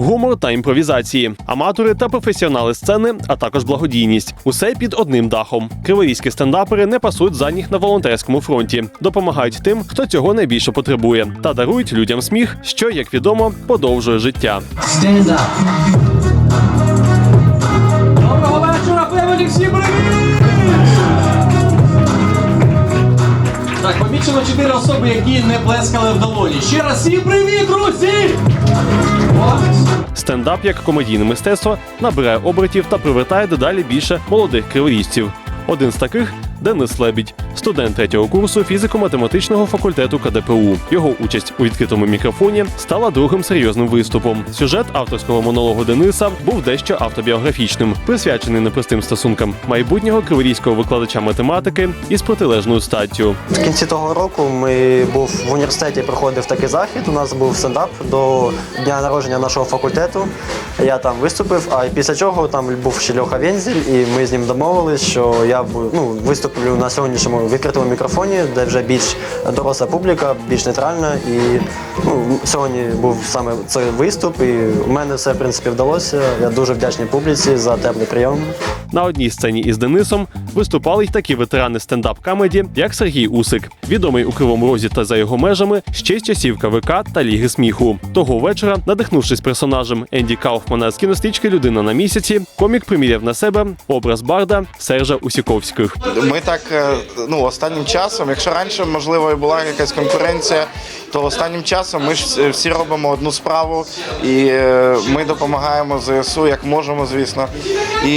гумор та імпровізації, аматори та професіонали сцени, а також благодійність. Усе під одним дахом. Криворізькі стендапери не пасуть задніх на волонтерському фронті, допомагають тим, хто цього найбільше потребує, та дарують людям сміх, що, як відомо, подовжує життя. Доброго вечора, певні всі привіт! Так, помічено чотири особи, які не плескали в долоні. Ще раз всім привіт, друзі! Стендап як комедійне мистецтво набирає обертів та привертає дедалі більше молодих криворізців. Один з таких Денис Лебідь, студент третього курсу фізико-математичного факультету КДПУ. Його участь у відкритому мікрофоні стала другим серйозним виступом. Сюжет авторського монологу Дениса був дещо автобіографічним, присвячений непростим стосункам майбутнього криворізького викладача математики із протилежною статтю. В кінці того року ми був в університеті, проходив такий захід. У нас був стендап до дня народження нашого факультету. Я там виступив, а після чого там був ще Льоха Вензель, і ми з ним домовились, що я ну, виступлю на сьогоднішньому відкритому мікрофоні, де вже більш доросла публіка, більш нейтральна. І ну, сьогодні був саме цей виступ, і у мене все в принципі вдалося. Я дуже вдячний публіці за теплий прийом. На одній сцені із Денисом виступали й такі ветерани стендап-камеді, як Сергій Усик, відомий у Кривому Розі та за його межами ще з часів КВК та Ліги сміху. Того вечора, надихнувшись персонажем Енді Кауфмана з кінострічки Людина на місяці, комік приміряв на себе образ барда Сержа Усіковських. Ми так е, ну останнім часом, якщо раніше можливо і була якась конкуренція, то останнім часом ми ж всі- робимо одну справу і е, ми допомагаємо ЗСУ як можемо, звісно. І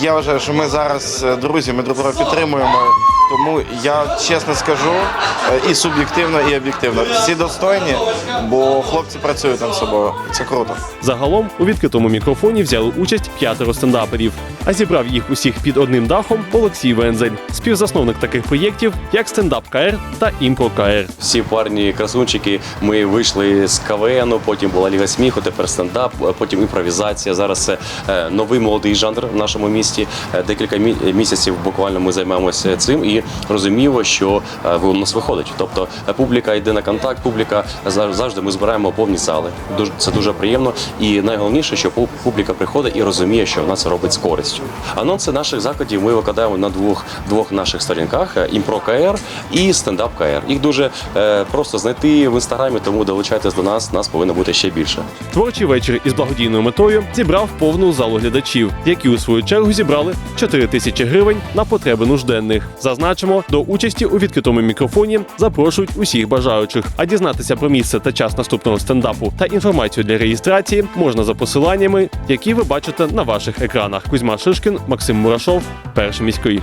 я вважаю, що ми зараз е, друзі, ми друг друга підтримуємо. Тому я чесно скажу е, і суб'єктивно, і об'єктивно. Всі достойні, бо хлопці працюють над собою. Це круто. Загалом у відкритому мікрофоні взяли участь п'ятеро стендаперів, а зібрав їх усіх під одним дахом Олексій Вензель, співзасновник таких проєктів, як стендап КР та імпро КР. Всі парні красунчики. Ми вийшли з КВН, потім була Ліга сміху, тепер стендап, потім імпровізація. Зараз це е, новий молодий жанр в нашому місті. Е, Декілька місяців буквально ми займаємося цим і розуміємо, що е, у нас виходить. Тобто е, публіка йде на контакт, публіка зав- завжди ми збираємо повні зали. Це дуже приємно. І найголовніше, що пу- публіка приходить і розуміє, що вона це робить з користю. Анонси наших заходів ми викладаємо на двох двох наших сторінках: е, імпро КР і стендап КР. Їх дуже е, просто знайти в інстаграмі, тому долучайтесь до нас. Нас повинно бути ще більше. Творчий вечір із благодійною метою зібрав повну залу глядачів, які у свою чергу зібрали 4 тисячі гривень на потреби нужденних. Зазначимо, до участі у відкритому мікрофоні запрошують усіх бажаючих. А дізнатися про місце та час наступного стендапу та інформацію для реєстрації можна за посиланнями, які ви бачите на ваших екранах. Кузьма Шишкін, Максим Мурашов, перший міський.